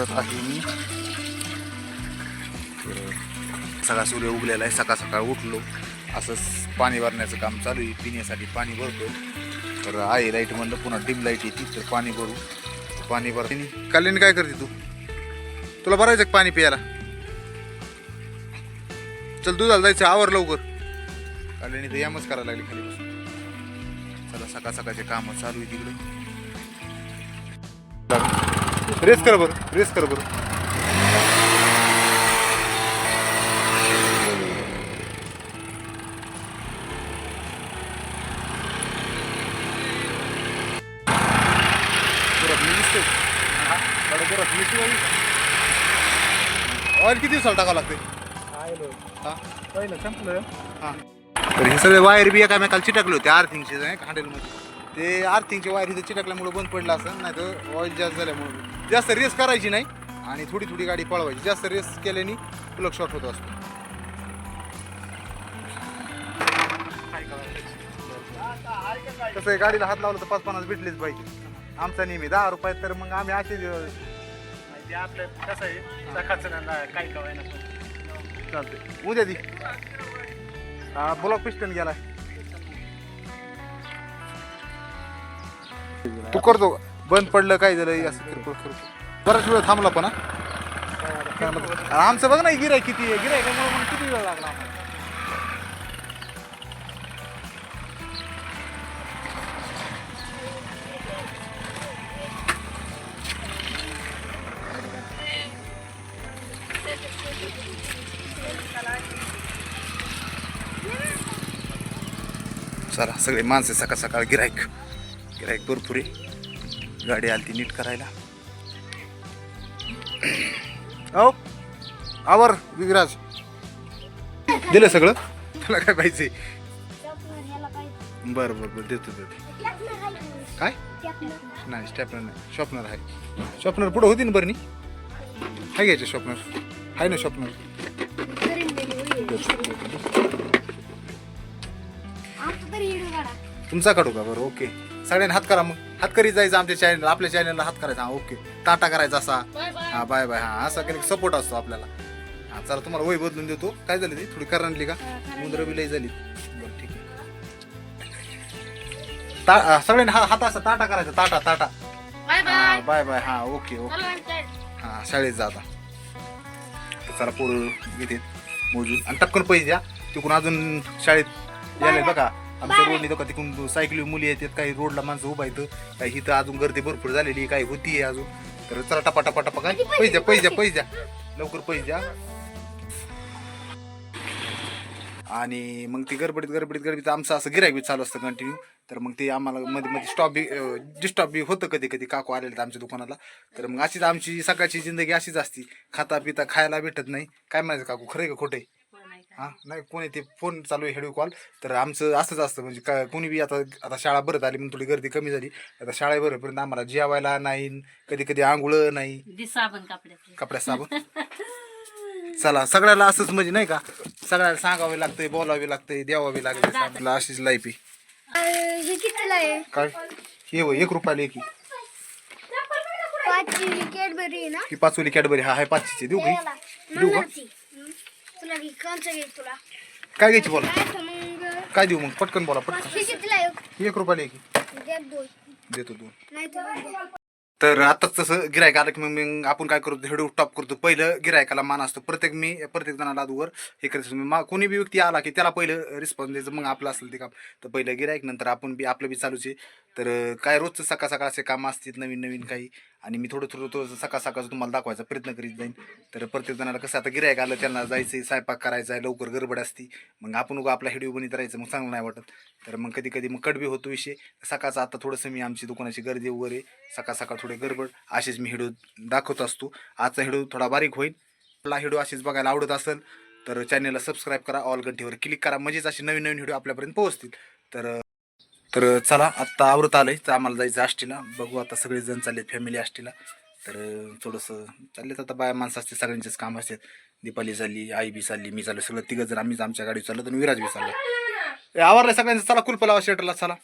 करत आहे मी. सकाळ सूर्य उगलेला आहे. सकाळ सकाळ उठलो. असंच पाणी भरण्याचं काम चालू आहे. पिण्यासाठी पाणी भरतो. तर आहे लाइट म्हणलं पुन्हा डिम लाइट येते. तर पाणी भरू. पाणी भर कल्याणी काय करते तू? तुला भरायचं पाणी प्यायला? चल दुधाला जायचं आवर लवकर. कल्याणी तर यामच करायला लागली खाली बसून. चला सकाळ सकाळचे काम चालू आहे तिकडे. रेस कर बरं रेस कर बरं. हा. ऑइल किती दिवसाला टाकावं लागते हा? पहिलं संपलं. हा. तर हे सगळे वायर बी एकामेकाला चिटकले होते आर्थिंगचे हँडलमध्ये. ते आर्थिंगचे वायर इथे चिटकल्यामुळे बंद पडलं असं नाही तर ऑइल जास्त झाल्यामुळे जास्त रेस करायची नाही. आणि थोडी थोडी गाडी पळवायची. जास्त रेस केल्याने प्लग शॉर्ट होत असतो. कसं आहे गाडीला हात लावला तर पाच पन्नास भेटलेच पाहिजे आमचा नेहमी दहा रुपयात तर मग आम्ही असे ते आपलं कसं आहे काय कवायला चालते उद्या दी. हा ब्लॉक पिस्टन गेलाय. तू करतो बंद पडलं काय झालं? असं किरकोळ किरकोळ बराच वेळ थांबला पण हा? आमचं बघ ना गिराय किती आहे. गिराय मग किती वेळ लागला आम्हाला? चला सगळे माणसं सकाळ सकाळ गिरायक गिरायक भरपूर आहे. गाडी आली ती नीट करायला. हो आवर विराज दिलं सगळं? तुला काय पाहिजे? बरं बरं बरं देतो देतो. काय? नाही स्टॅपनर नाही. शॉपनर आहे. शॉपनर पुढं होती ना बरं नी? आहे घ्यायचं शॉपनर आहे ना शॉपनर तुमचा काढू का? बरं ओके सगळ्यांनी हात करा मग. हात करीत जायचं आमच्या चॅनल आपल्या चॅनलला हात करायचा. हा ओके टाटा करायचा असा. हा बाय बाय हा असा काही सपोर्ट असतो आपल्याला. हा चला तुम्हाला वय बदलून देतो. काय झाली ती? थोडी करंटली का? मुंद्र बिलई झाली. बरं ठीक आहे. ता सगळ्यांनी हा हात असा टाटा करायचा. Ta-ta ta-ta. हा बाय बाय हा ओके ओके हा शाळेत जा आता. चला पोरं घेते. मोजून. आणि टपकन पैसे द्या. तिकडून अजून शाळेत यायला बघा. आमच्या रोडनी बघा तिकडून सायकली मुली येतात काही रोडला माणसं उभा येतं काही इथं अजून गर्दी भरपूर झालेली आहे, काही होती आहे अजून. तर चला टपा टपा टपा काय? पैसे द्या पैसे द्या लवकर पैसे द्या. आणि मग ती गडबडीत गडबडीत गडबडीत आमचं असं गिरायक बी चालू असतं कंटिन्यू तर मग ते आम्हाला मध्ये मध्ये स्टॉप बी डिस्टॉप बी होतं कधी कधी. काकू आलेले आहेत आमच्या दुकानाला. तर मग अशीच आमची सकाळची जिंदगी अशीच असती. खाता पिता खायला भेटत नाही. काय म्हणायचं काकू? खरं का खोटं हा नाही कोणी ते? फोन चालू आहे हेडू कॉल. तर आमचं असंच असतं म्हणजे का कोणी बी आता आता शाळा भरत आली म्हणून थोडी गर्दी कमी झाली. आता शाळा भरेपर्यंत आम्हाला जेवायला नाही कधी कधी आंघोळ नाही. दि साबण कपड्याचे कपड्या साबण. चला सगळ्याला असंच म्हणजे नाही का? सगळ्याला सांगावे लागतंय बोलावे लागतंय द्यावावे लागते आपल्याला अशीच लाईफ आहे. हे कितीला आहे? काय? हे होय एक रुपयाला एक ही. पाचची कॅडबरी आहे ना? ही पाचवली कॅडबरी हा आहे पाचशेची देऊ का याला. ही? देऊ का? तुला? काय घ्यायची बोला? काय तर मग काय देऊ मग? पटकन बोला पटकन. कितीला एक रुपयाला एक. द्या दोन. देतो दोन. नाही तर आताच तसं गिरायक आलं की मग मग आपण काय करतो हेडू टॉप करतो. पहिलं गिरायकाला मान असतो. प्रत्येक मी प्रत्येक जणाला आदूवर हे करतो मा कोणी बी व्यक्ती आला की त्याला पहिलं रिस्पॉन्स द्यायचं. मग आपलं असेल ते काम. तर पहिलं गिरायक नंतर आपण बी आपलं बी चालूच आहे. तर काय रोजचं सकाळ सकाळ असे काम असतात नवीन नवीन काही आणि मी थोडं थोडं थोडं सकाळ सकाळचं तुम्हाला दाखवायचा प्रयत्न करीत जाईन. तर प्रत्येक जणाला कसं आता गिरायक आलं त्यांना जायचं आहे स्वयंपाक करायचा आहे लवकर गडबड असती. मग आपण उगा आपला हेडिओ बनत राहायचं मग चांगलं नाही वाटत. तर मग कधी कधी मग कडबी होतो विषय. सकाळचा आता थोडंसं मी आमची दुकानाची गर्दी वगैरे सकाळ सकाळ थोडे गडबड असेच मी हेडू दाखवत असतो. आजचा हेडू थोडा बारीक होईल. आपला हेडू असेच बघायला आवडत असेल तर चॅनलला सबस्क्राईब करा ऑल घंटीवर क्लिक करा. म्हणजेच असे नवीन नवीन व्हिडिओ आपल्यापर्यंत पोहोचतील. तर तर चला आत्ता आवरत आहे तर आम्हाला जायचं आष्टीला. बघू आता सगळेजण चाललेत फॅमिली आष्टीला. तर थोडंसं चाललेत आता बाया माणसं असते सगळ्यांचेच काम असतात. दीपाली चालली आई बी चालली मी चाललो सगळं तिघं जण आम्हीच आमच्या गाडी चाललो तर विराज बी चाललो. आवरलं सगळ्यांचं. चला कुलपला शेटरला चला.